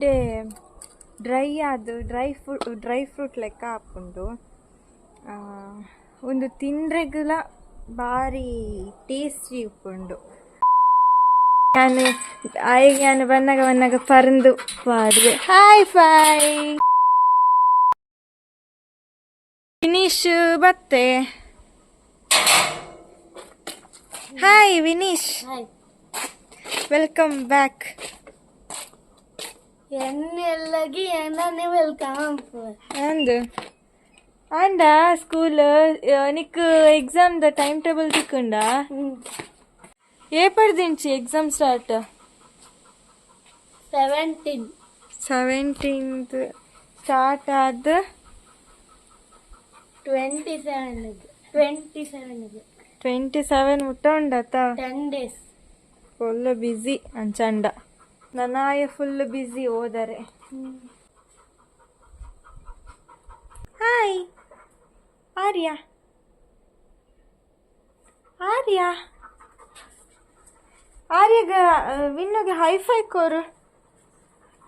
ಮತ್ತೆ ಡ್ರೈ ಅದು dry fruit dry fruit ಲೆಕ್ಕ ಹಾಕೊಂಡು ಒಂದು ತಿಂದ್ರೆಗುಲ ಭಾರಿ ಟೇಸ್ಟಿ ಉಪ್ಪುಂಡು ನಾನು ಆಯ್ಗೆ ನಾನು ಬಂದಾಗ ಬಂದಾಗ ಪರಂದು ಪಾಡ್ದೆ ಹಾಯ್ ಫೈ ವಿನೀಶ್ ಬತ್ತೆ. ಹಾಯ್ ವಿನೀಶ್ ವೆಲ್ಕಮ್ ಬ್ಯಾಕ್ ಎಣ್ಣೆಲ್ಲಗಿ ಎಣ್ಣೆ ವೆಲ್ಕಮ್ ಅಂದ್ and school Nick exam the time table ತಿಕ್ಕುಂಡ A పడిదించి exam start seventeen seventeenth start ಆದ ಟ್ವೆಂಟಿ ಸೆವೆನ್ಗೆ ಟ್ವೆಂಟಿ ಸೆವೆನ್ಗೆ ಟ್ವೆಂಟಿ ಸೆವೆನ್ ಮುಟ್ಟ ಉಂಡತ ten days full busy ಅಂಚಂಡ ನನಾಯ full busy ಹೋದರೆ. ಹಾಯ್ ಆರ್ಯ. ಆರ್ಯ. ಆರ್ಯಗ ವಿನ್ನುಗೆ ಹೈ ಫೈ ಕೋರು.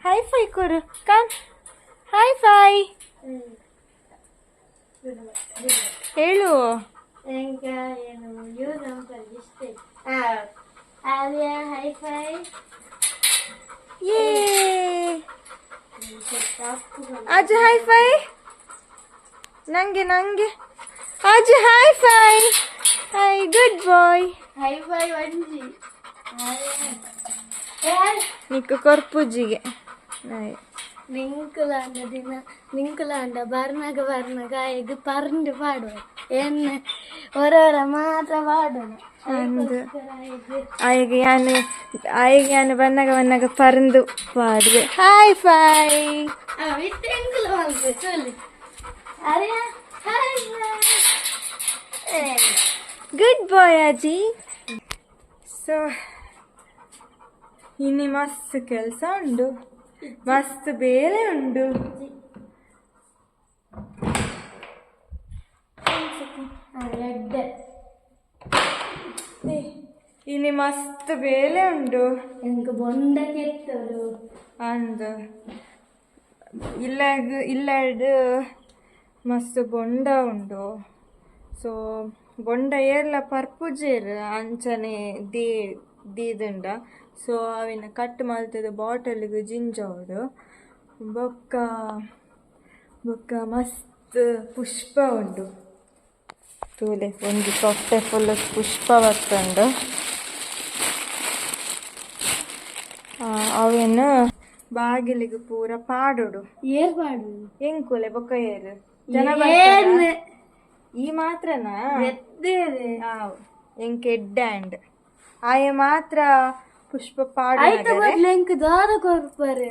High five ಕೋರು come high five ಹೇಳು hi ಏನು ಏ ಅಜ್ಜ ಹಾಯ್ ಫೈ ನಂಗೆ ನಂಗೆ ಅಜ್ಜಿ high five hi good boy high five ಒಂಜಿ ನಿಕ್ಕು ಕೊರ್ಪುಜ್ಜಿಗೆ ಹಾಯ್ ನಿಂಕುಲಾಂಡ ದಿನ ನಿಂಕುಲಾಂಡ ಬರ್ನಾಗ ಬರ್ನಾಗ ಈಗ ಪರಂದು ಪಾಡುವ ಎನ್ನ ಹೊರವರ ಮಾತ್ರ ಪಾಡೋಣ ಅಂದು ಆಯ್ಗೆ ನಾನು ಆಯ್ಗೆ ನಾನು ಬಂದಾಗ ಬಂದಾಗ ಪರಂದು ಪಾಡ್ದೆ ಹಾಯ್ ಫೈ ವಿತ್ ಎಂಕುಲ ಬಂದು ಚೊಲ್ಲಿ ಅರೆ ಹಾಯ್ ಗುಡ್ ಬಾಯ್ ಅಜ್ಜಿ ಸೊ ಇನ್ನಿ ಮಸ್ತ್ ಕೆಲಸ ಉಂಡು ಮಸ್ತ್ ಬೇಲೆ ಉಂಡು ಏ, ಮಸ್ತ್ ಬೇಲೆ ಉಂಡು ಎಂಕ ಬೊಂಡ ಕೆತ್ತರು ಅಂದ್ ಇಲ್ಲ ಇಲ್ಲ ಮಸ್ತ್ ಬೊಂಡ ಉಂಡು ಸೊ ಬೊಂಡ ಏರ್ಲ ಪರ್ಪುಜೇರ್ ಅಂಚನೆ ದೇ ದೀದುಂಡ ಸೊ ಅವಿನ ಕಟ್ ಮಲ್ತದ ಬಾಟಲ್ಗೆ ಜಿಂಜೋಡು ಬೊಕ್ಕ ಬೊಕ್ಕ ಮಸ್ತ್ ಪುಷ್ಪ ಉಂಡು ತೂಲೆ ಒಂದು ತೊಟ್ಟೆ ಫುಲ್ ಪುಷ್ಪ ಬರ್ತುಂಡು. ಆ, ಅವೇನು ಬಾಗಿಲಿಗೆ ಪೂರ ಪಾಡುಡು. ಏರ್ ಪಾಡು? ಎಂಕುಲೆ ಬೊಕ್ಕ ಏರ್? ಜನ ಈ ಮಾತ್ರನಾ? ಎಂಕೆ ಎಡ್ ಹ್ಯಾಂಡ್ ಆಯ ಮಾತ್ರ ಪುಷ್ಪ ಆಯ್ತು ಬದ್ಲು ದಾರ ಕೊರ್ಪಾರೆ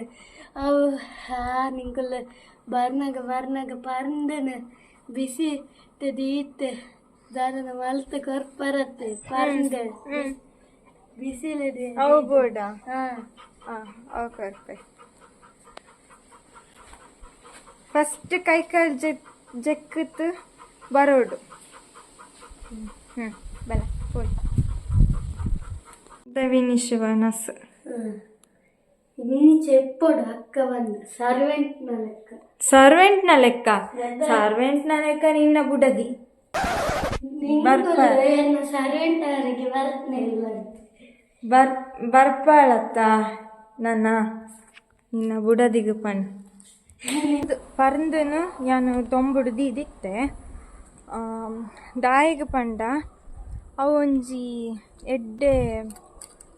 ಅವು ಹಾ ನಿಂಕುಲ್ಲ ಬರ್ನಾಗ ಬರ್ನಾಗ ಪರ್ಂದನ ಬಿಸಿ ದೀತೆ ದಾರನ ಮಲ್ತ ಕೊರ್ಪರತ್ತೆ ಪರ್ಂದ. ಬಿಸಿಲದೆ ಅವು ಬೋಡ ಹಾ. ಅವು ಕೊರ್ಪೆ. ಫಸ್ಟ್ ಕೈ ಕಾಲು ಜಕ್ ಜಕ್ಕತ್ ಬರೋಡು. ಹ್ಞೂ ಬಲ ಹೋಯ್ ದವಿನಿ ಶಿವನಸ್ ನೀನು ಸರ್ವೆಂಟ್ನ ಲೆಕ್ಕ. ಸರ್ವೆಂಟ್ನ ಲೆಕ್ಕ? ಲೆಕ್ಕ. ನಿನ್ನ ಬುಡದಿ. ಸರ್ವೆಂಟ್ ಅವರಿಗೆ ಬರ್ ಬರ್ಪಾಳತ್ತ ನನ್ನ ನಿನ್ನ ಬುಡದಿಗು ಪಣ್. ಪರಂದನು ಯಾನು ತೊಂಬುಡ್ದು ಇದಿತ್ತೆ ದಾಯಿಗೆ ಪಂಡ ಅವೊಂಜಿ ಎಡ್ಡೆ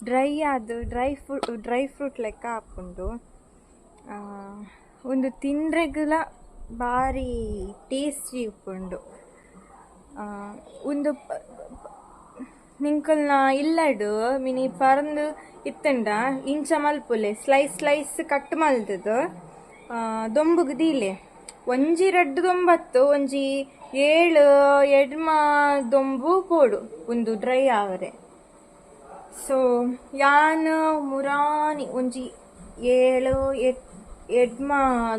ಡ್ರೈ ಆದ್ ಡ್ರೈ ಫ್ರೂಟ್ ಡ್ರೈ ಫ್ರೂಟ್ ಲೆಕ್ಕ ಹಾಕೊಂಡು ಒಂದು ತಿಂದ್ರೆಗುಲ ಭಾರಿ ಟೇಸ್ಟಿ ಉಪ್ಪುಂಡು. ಒಂದು ನಿಂಕಲ್ನ ಇಲ್ಲಡು, ಮಿನಿ ಪರಂದು ಇತ್ತಂಡ, ಇಂಚ ಮಲ್ಪುಲೆ ಸ್ಲೈಸ್ ಸ್ಲೈಸ್ ಕಟ್ ಮಲ್ತದು. ದೊಂಬುಗ್ ದೀಲೆ. ಒಂಜಿ ರಡ್ಡು ದೊಂಬತ್ತು, ಒಂಜಿ ಏಳು, ಎಡ್ಮ ದೊಂಬು ಪೋಡು, ಒಂದು ಡ್ರೈ ಆವರೆ. ಸೊ, ಯಾನ್ ಮುರಾನಿ ಒಂಜಿ ಏಳು ಎಡ್ಮ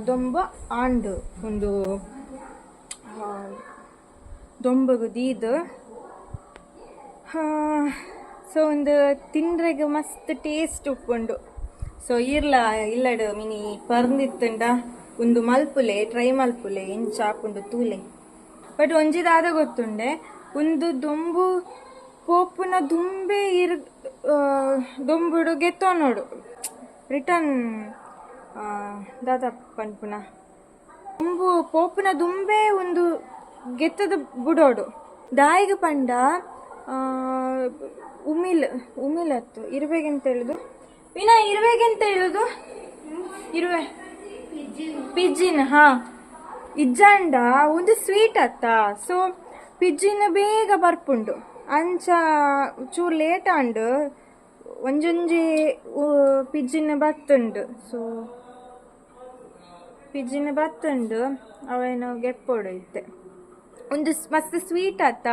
ದೊಂಬ ಆಂಡು ಒಂದು ದೊಂಬಗು ದೀದ್. ದೀದು ಸೊ, ಒಂದು ತಿಂದ್ರೆಗೆ ಮಸ್ತ್ ಟೇಸ್ಟ್ ಉಪ್ಪುಂಡು. ಸೊ, ಇರ್ಲ, ಇಲ್ಲಡು ಮಿನಿ ಪರ್ಂದಿತ್ತುಂಡ ಒಂದು ಮಲ್ಪುಲೆ ಟ್ರೈ ಮಲ್ಪುಲೆ, ಇಂಚ ಹಾಕೊಂಡು ತೂಲೆ. ಬಟ್ ಒಂಜಿದಾದ ಗೊತ್ತುಂಡೆ, ಒಂದು ದೊಂಬು, ಪೋಪುನ ದುಂಬೆ ಇರ್ ಆ, ದೊಂಬುಡು ಗೆತ್ತೋ ನೋಡು. ರಿಟರ್ನ್ ದಾದ ಪನ್ಪುನ ದುಂಬು ಪೋಪುನ ದುಂಬೆ ಒಂದು ಗೆತ್ತದ ಬುಡೋಡು. ದಾಯಿಗ ಪಂಡ ಉಮಿಲ್ ಉಮಿಲತ್ತು ಇರ್ಬೇಕಂತ ಹೇಳುದು. ವಿನ ಇರ್ಬೇಕಂತ ಹೇಳುದು? ಇರುವೆ. ಪಿಜ್ಜಿನ್ ಹಾ. ಇಜ್ಜಂಡ ಒಂದು ಸ್ವೀಟ್ ಅತ್ತ? ಸೊ ಪಿಜ್ಜಿನ ಬೇಗ ಬರ್ಪುಂಡು ಅಂಚ ಚೂರು ಲೇಟ್ ಆಂಡು ಒಂಜೊಂಜಿ ಪಿಜ್ಜಿನ ಬತ್ತುಂಡು ಸೊ ಪಿಜ್ಜಿನ ಬತ್ತುಂಡು ಅವೇನು ಗೆಪ್ಪೋಡು ಇತ್ತೆ ಒಂದು ಮಸ್ತ್ ಸ್ವೀಟ್ ಆತ.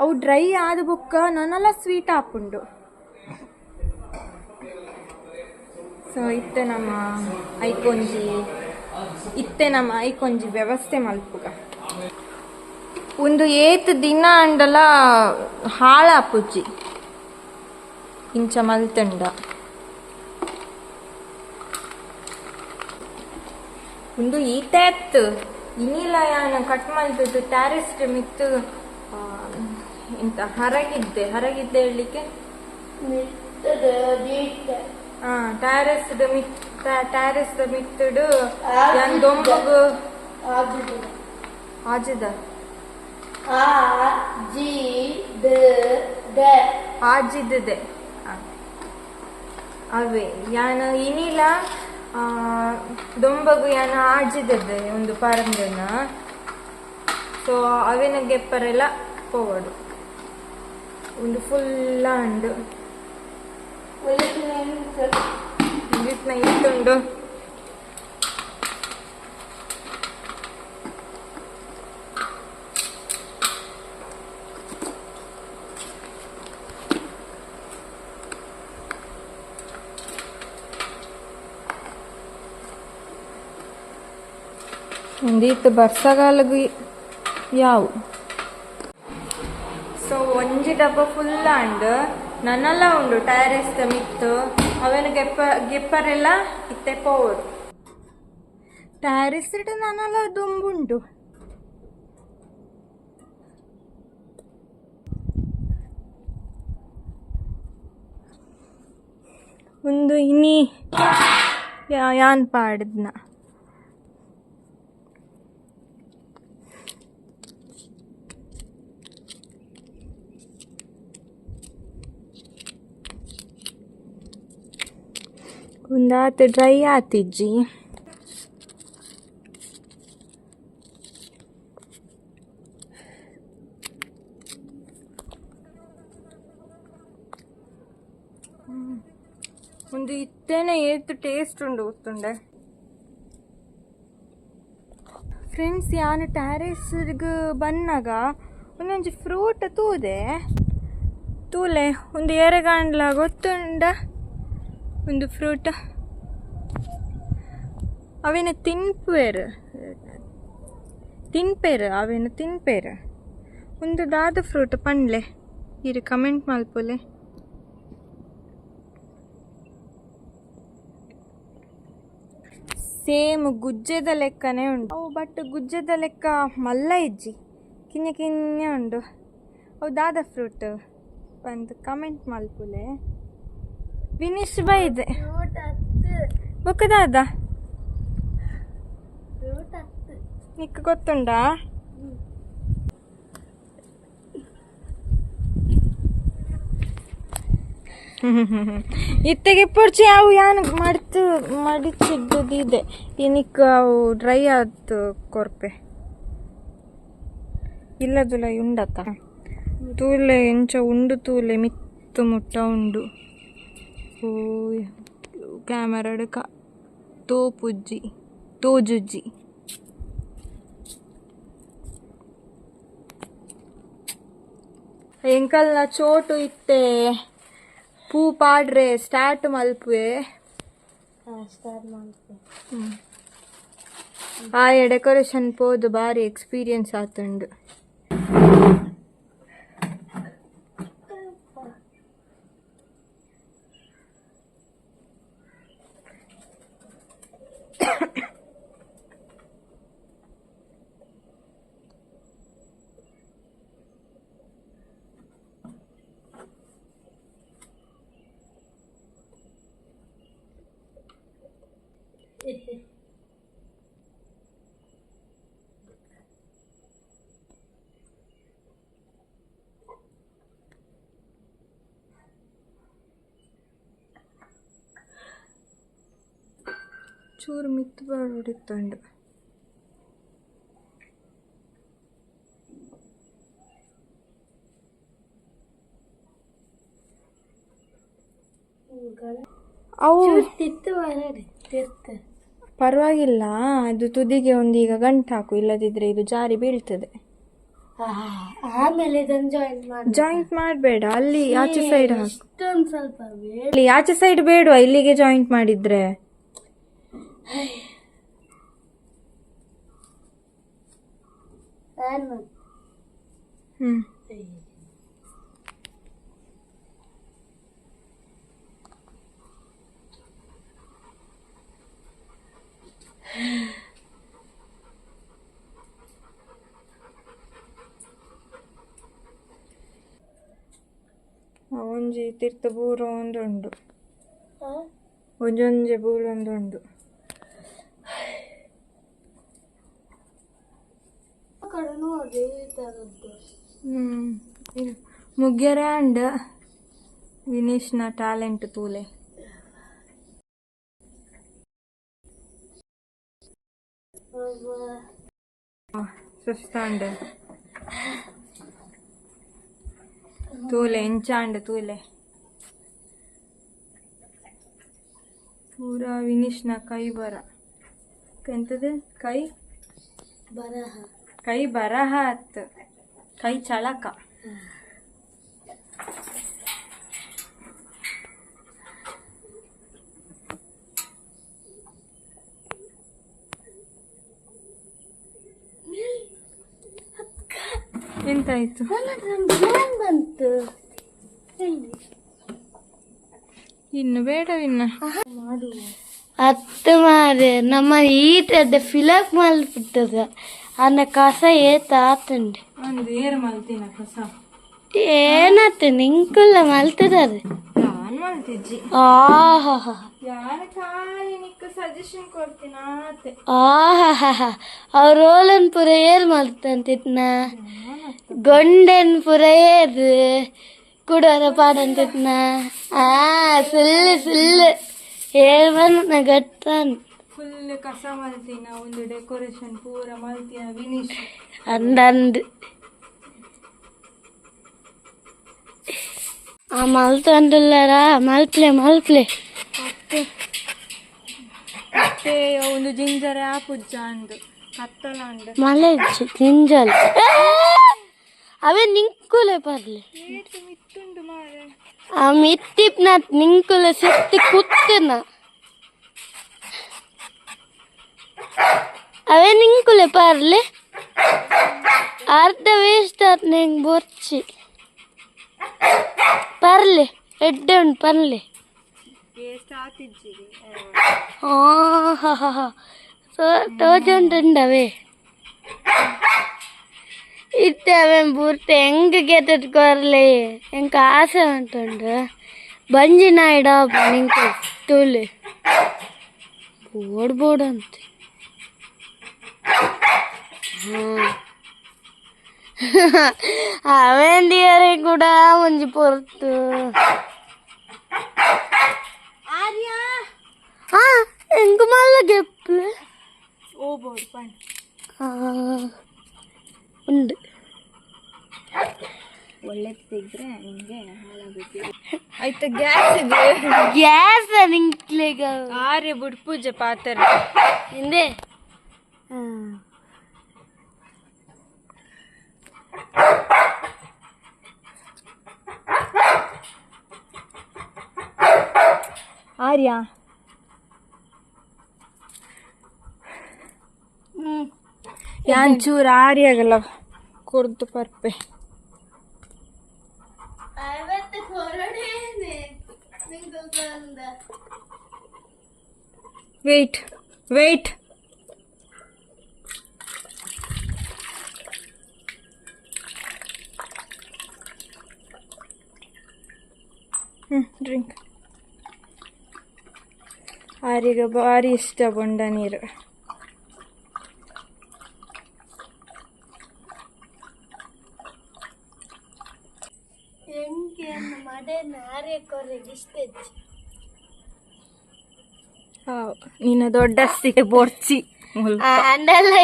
ಅವು ಡ್ರೈ ಆದ ಬುಕ್ಕ ನನ್ನೆಲ್ಲ ಸ್ವೀಟ್ ಹಾಪುಂಡು. ಸೊ ಇತ್ತೆ ನಮ್ಮ ಐಕೊಂಜಿ, ಇತ್ತೆ ನಮ್ಮ ಐಕೊಂಜಿ ವ್ಯವಸ್ಥೆ ಮಲ್ಪುಗ. ಒಂದು ಏತ್ ದಿನ ಅಂಡಲ ಹಾಳಾಪುಜಿ ಇಂಚ ಮಲ್ತಂಡ ಒಂದು ಈತೆತ್ ಇನಿಲ ಯಾನ ಕಟ್ ಮಲ್ತದ್ದು ಟ್ಯಾರಿಸ್ಟ್ ಮಿತ್ತು ಇಂತ ಎಂತ ಹರಗಿದ್ದೆ ಹರಗಿದ್ದೆ ಹೇಳಲಿಕ್ಕೆ? ಮಿತ್ತದ ದೀಟ ಆ ಟ್ಯಾರೆಸ್ ಮಿತ್ ಟ್ಯಾರೆಸ್ ಮಿತ್ತುಡು ಯಾನ್ ದೊಂಬಗು ಆಜದ. ಆಜಿದ್ದೆ. ಅವೇ ಯಾನ ಇನಿಲ ದೊಂಬಗು ಯಾನ ಆಜಿದ್ದೆ ಒಂದು ಪರಂದನ. ಸೊ ಅವಿನ ಗೆಪ್ಪರೆಲ್ಲ ಪೋವಡು. ಒಂದು ಫುಲ್ಲ ಉಂಡು ಒಲಿಸಿನ ಇಂಗ್ಲಿಷ್ನ ಇತ್ತುಂಡು ಬರ್ಸಗಾಲ ಯಾವ? ಸೊ ಒಂಜಿ ಡಬ್ಬ ಫುಲ್ ಅಂಡ್ ನನ್ನೆಲ್ಲ ಉಂಡು ಟೈರೆಸ್ ಮಿತ್ತು. ಅವೇನು ಗೆಪ್ಪ ಗೆಪ್ಪರೆಲ್ಲ ಇತ್ತೆ ಪೋವರು ಟೈರಿಸ್ ಇಟ್ಟು ನನ್ನೆಲ್ಲ ದುಂಬುಂಡು ಒಂದು ಇನಿ ಯಾನ್ ಪಾಡಿದ್ನ. ಒಂದಾತು ಡ್ರೈ ಆತಿಜ್ಜಿ. ಒಂದು ಇತ್ತೇನೆ ಏತು ಟೇಸ್ಟ್ ಉಂಡು ಗೊತ್ತುಂಡೆ. ಫ್ರೆಂಡ್ಸ್ ಯಾನು ಟ್ಯಾರೇಸ್ಗೆ ಬನ್ನಾಗ ಒಂದೊಂದು ಫ್ರೂಟ್ ತೂದೆ. ತೂಲೆ, ಒಂದು ಎರೆಗಾಂಡ್ಲ ಗೊತ್ತುಂಡ? ಒಂದು ಫ್ರೂಟ್. ಅವೇನ ತಿನ್ಪೇರು? ತಿನ್ಪೇರು, ಅವೇನ ತಿನ್ಪೇರು? ಒಂದು ದಾದ ಫ್ರೂಟ್, ಪಂಡ್ಲೆ. ಇರು, ಕಮೆಂಟ್ ಮಲ್ಪೊಲೆ ಸೇಮ್ ಗುಜ್ಜೆದ ಲೆಕ್ಕನೇ ಉಂಟು. ಅವು ಬಟ್ ಗುಜ್ಜದ ಲೆಕ್ಕ ಮಲ್ಲ ಇಜ್ಜಿ. ಕಿನ್ಯ ಕಿನ್ನೆ ಉಂಡು. ಅವು ದಾದ ಫ್ರೂಟ್. ಬಂದು ಕಮೆಂಟ್ ಮಲ್ಪುಲೆ ವಿನಿಶ್ ಬೈದೆ ಇದೆ. ಹತ್ತು ಬೊಕ್ಕ ದಾದ ಫ್ರೂಟ್ ಹತ್ತು ನಿಕ್ಕ ಗೊತ್ತುಂಡಾ? ಇತ್ತೆಗೆ ಪೊರ್ಚಿ ಅವು ಯಾನ್ ಮಡ್ತು ಮಡಿಚಿದ್ದುದಿದೆ ಇನಿಕ್ ಅವು ಡ್ರೈ ಆದ್ ಕೊರ್ಪೆ. ಇಲ್ಲದುಲ ಉಂಡತ್ತ ತೂಲೆ ಎಂಚ ಉಂಡು, ತೂಲೆ ಮಿತ್ತು ಮುಟ್ಟ ಉಂಡು. ಕ್ಯಾಮರಾಡ್ ಕ ತೋಪುಜ್ಜಿ ತೋಜುಜ್ಜಿ ಎಂಕಲ್ನ ಚೋಟು ಇತ್ತೆ ಪೂ ಪಾಡ್ರೆ ಸ್ಟಾರ್ಟ್ ಮಲ್ಪುವೆ ಸ್ಟಾರ್ಟ್ ಮಾಡ್ತೆ ಆಯ ಡೆಕೋರೇಷನ್ ಪೋದು ಬಾರಿ ಎಕ್ಸ್ಪೀರಿಯನ್ಸ್ ಆತುಂಡು ಚೂರು ಮಿತ್ತು ಹೊಡಿತಂಡು ಅವು ಪರವಾಗಿಲ್ಲ ಅದು ತುದಿಗೆ ಒಂದು ಈಗ ಗಂಟು ಹಾಕು ಇಲ್ಲದಿದ್ರೆ ಇದು ಜಾರಿ ಬೀಳ್ತದೆ. ಆಮೇಲೆ ಜಾಯಿಂಟ್ ಮಾಡಬೇಡ ಅಲ್ಲಿ ಆಚೆ ಸೈಡ್ ಹಾಕು. ಸ್ವಲ್ಪ ಆಚೆ ಸೈಡ್ ಬೇಡ ಇಲ್ಲಿಗೆ ಜಾಯಿಂಟ್ ಮಾಡಿದ್ರೆ? ನಾನು ಹ್ಮ್ ಆ, ಒಂಜಿ ತಿರ್ತ ಬೂರ ಒಂದುಂಡು ಒಂಜೊಂಜೆ ಬೂಳೊಂದುಂಡು ಕಡೆ ಮುಗ್ಗೆರೆ ಆ್ಯಂಡ್ ವಿನೀಶ್ನ ಟ್ಯಾಲೆಂಟ್ ತೂಲೆ ಸುಸ್ತಾಂಡ್ ತೂಲೆ ಎಂಚಾಂಡ್ ತೂಲೆ ಪೂರ ವಿನೀಶ್ನ ಕೈ ಬರ ಎಂತದೆ ಕೈ ಬರಹ ಕೈ ಬರಹ ಅತ್ತು ಕೈ ಚಳಕ ಎಂತಾಯ್ತು? ಬಂತು ಇನ್ನು ಇನ್ನ. ಅತ್ತು ಮಾರೆ ನಮ್ಮ ಈಟದ ಫಿಲಪ್ ಮಲ್ಪಿಟ್ಟದ ಅನ್ನ ಕಸ ಏತ ಆತಂಡೆ. ಒಂದು ಏರ್ ಮಲ್ತಿನ ಕಸ. ಏನತ್ತು ನಿಂಕುಲ್ಲ ಮಲ್ತದದು ನಾನ್ ಮಲ್ತಿಜ್ಜಿ ಆಹಾ ಯಾರ ಖಾಲಿ ನಿಕ್ಕ ಸಜೆಷನ್ ಕೊಡ್ತೀನ ಆತೆ. ಆಹಾ ಅವ್ರ ರೋಲನ್ ಪುರ ಏರ್ ಮಲ್ತಂತಿತ್ನ? ಗೊಂಡೆನ್ ಪುರ ಏರ್ ಕುಡೋರ ಪಾಡಂತಿತ್ನ? ಆ ಸುಳ್ಳು ಸುಳ್ಳು ಏರ್ ಬಂದ ಗಟ್ಟಾನ್. ಫುಲ್ ಕಸ ಮಲ್ತಿನ ಒಂದು ಡೆಕೋರೇಷನ್ ಪೂರ ಮಲ್ತಿನ ವಿನೀಶ್ ಅಂದಂದು. ಆ ಮಲ್ತಂಡುಲ್ಲರ ಮಲ್ಪ್ಲೆ ಮಲ್ಪ್ಲೆ ಮತ್ತೆ ಒಂದು ಜಿಂಜರ್ ಆಪುಜ್ಜ ಅಂದು ಕತ್ತಲ ಅಂದು. ಮಲೆ ಜಿಂಜಲ್ ಅವೇ ನಿಂಕುಲೆ ಬರ್ಲಿ. ಮಿತ್ತುಂಡು ಮಾರೆ. ಆ ಮಿತ್ತಿಪ್ನ ನಿಂಕುಲೆ ಸೆತ್ತಿ ಕುತ್ತನ. ಅವೇ ನಿಂಕುಲೆ ಪಾರ್ಲೆ ಅರ್ಧ ವೇಸ್ಟ್ ಆತ್ ನಿಂಗೆ ಬೊರ್ಚಿ. ಪರ್ಲೆ ಎಡ್ಡೆ ಉಂಟು ಪರ್ಲೆ. ಎಷ್ಟು ಆತಿಜ್ಜಿರಿ ತೋಜುಂಟುಂಡವೇ ಇತ್ತವೆ ಬೂರ್ತೆ ಹೆಂಗ್ ಗೆದ್ದಟ್ಕೊರ್ಲಿ ಹೆಂಗ್ ಆಸೆ ಉಂಟುಂಡು ಬಂಜಿ ನಾಯ್ಡ ನಿಂಗೆ ತೂಲೆ. ಬೋಡ್ ಬೋಡ್ ಅಂತೆ. ಅವೇಂದಿಯರಿ ಕೂಡ ಒಂಜಿ ಪೊರ್ತು ಆ ಎಂಕು ಮಲ್ಲ ಗೆಪ್ಪಲೆ ಓಬೋಡು ಪಂಡ್ ಉಂಡು ಒಳ್ಳೆ ತೆಗ್ದ್ರೆ ನಿಮಗೆ ಹಾಳಾಗುತ್ತೆ ಆಯ್ತು ಗ್ಯಾಸ್ ಇದೆ ಗ್ಯಾಸ್ ನಿಂಗೆ ಆರೆ ಬುಡ್ ಪೂಜೆ ಪಾತ್ರೆ ಹಿಂದೆ ಯಾನ್ ಚೂರು ಆಗಲ್ಲ. ಕುರ್ದು ಪರ್ಪೆ ವೇಟ್ ವೆಯ್ಟ್ ಹ್ಞೂ ಡ್ರಿಂಕ್ ಆರಿಗೆ ಭಾರಿ ಇಷ್ಟ ಬೊಂಡ ನೀರು ಹೆಂಗೆ ಮಡೆ ನಾರೇ ಕೊರೆಗೆ ಇಷ್ಟ ಹಾವ್ ನಿನ್ನ ದೊಡ್ಡಸ್ತಿಗೆ ಬೋರ್ಚಿ. ಮುಲ್ಪ. ಅಂಡಲ್ಲ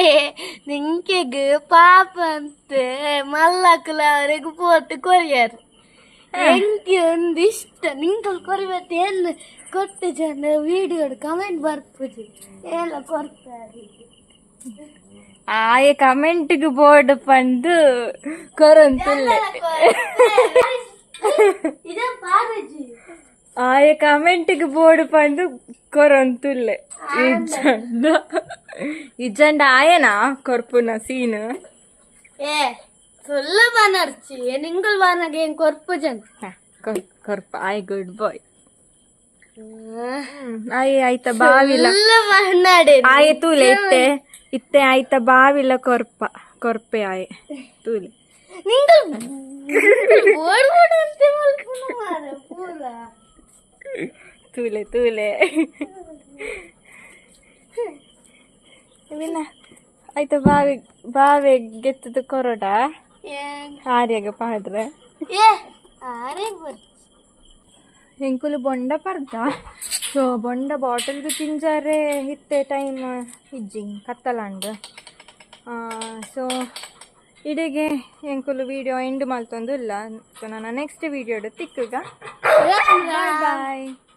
ನಿಂಕೆಗೆ ಪಾಪ ಅಂತ ಮಲ್ಲಕ್ಕಲ ಅವರಿಗೆ ಪೋತು ಕೊರಿಯರ್. ಎಂಗೆ ಒಂದು ಇಷ್ಟ ನಿಂಕಲ್ ಕೊರಿವತ್ತು ಏನು ಕೊಟ್ಟು ಜನ ವಿಡಿಯೋ ಕಮೆಂಟ್ ಬರ್ಪುಜಿ. ಎಲ್ಲ ಕೊಡ್ತಾರೆ ಆಯ ಕಮೆಂಟ್ಗೆ ಬೋರ್ಡ್ ಪಂದು ಕೊರಂತಿಲ್ಲ. ಆಯ ಕಮೆಂಟ್ಗೆ ಬೋರ್ಡ್ ಪಂದ್ ಕೊರಂತುಲ್ಲೆ. ಇಜ್ಜಂಡ. ಇಜ್ಜಂಡ ಆಯನಾ ಕೊರ್ಪುನ ಸೀನ್? ಏ ಸುಲ್ಲ ಬಾನರ್ಚಿ. ನಿಂಗಲ್ ಬಾನಾಗ ಏನ್ ಕೊರ್ಪು ಜನ? ಕೊರ್ಪ. ಆಯ್ ಗುಡ್ ಬಾಯ್. ಆಯ್ ಆಯ್ತ ಬಾವಿಲ. ಆಯ ತೂಲೆ ಇತ್ತೆ. ಇತ್ತೆ ಆಯ್ತ ಬಾವಿಲ ಕೊರ್ಪ. ಕೊರ್ಪೆ ಆಯೆ. ತೂಲೆ. ನಿಂಗಲ್ ಓಡ್ ಓಡ್ ಅಂತ ಮಲ್ಪುನ ಮಾರ ಪೂರ ತೂಲೆ ತೂಲೆ ವಿನ ಆಯ್ತ ಬಾವಿ ಬಾವಿ ಗೆತ್ತದ ಕೊರೋಟ ಏನ್ ಆರ್ಯಾಗ ಪಾಡ್ರೆ ಏ ಆರೇ ಬರ್ತಿ ಎಂಕುಲು ಬೊಂಡ ಪರ್ದ ಸೊ ಬೊಂಡ ಬಾಟಲ್ಗೆ ತಿಂಜಾರೆ ಇತ್ತೆ ಟೈಮ್ ಇಜ್ಜಿ ಕತ್ತಲಾಂಡ್ ಸೊ ಇಡೆಗೆ. ಎಂಕುಲು ವಿಡಿಯೋ ಎಂಡ್ ಮಾಲ್ತೊಂದುಲ್ಲ ಸೊ ನಾನು ನೆಕ್ಸ್ಟ್ ವಿಡಿಯೋಡು ತಿಕ್ಕುಗ. ಬಾಯ್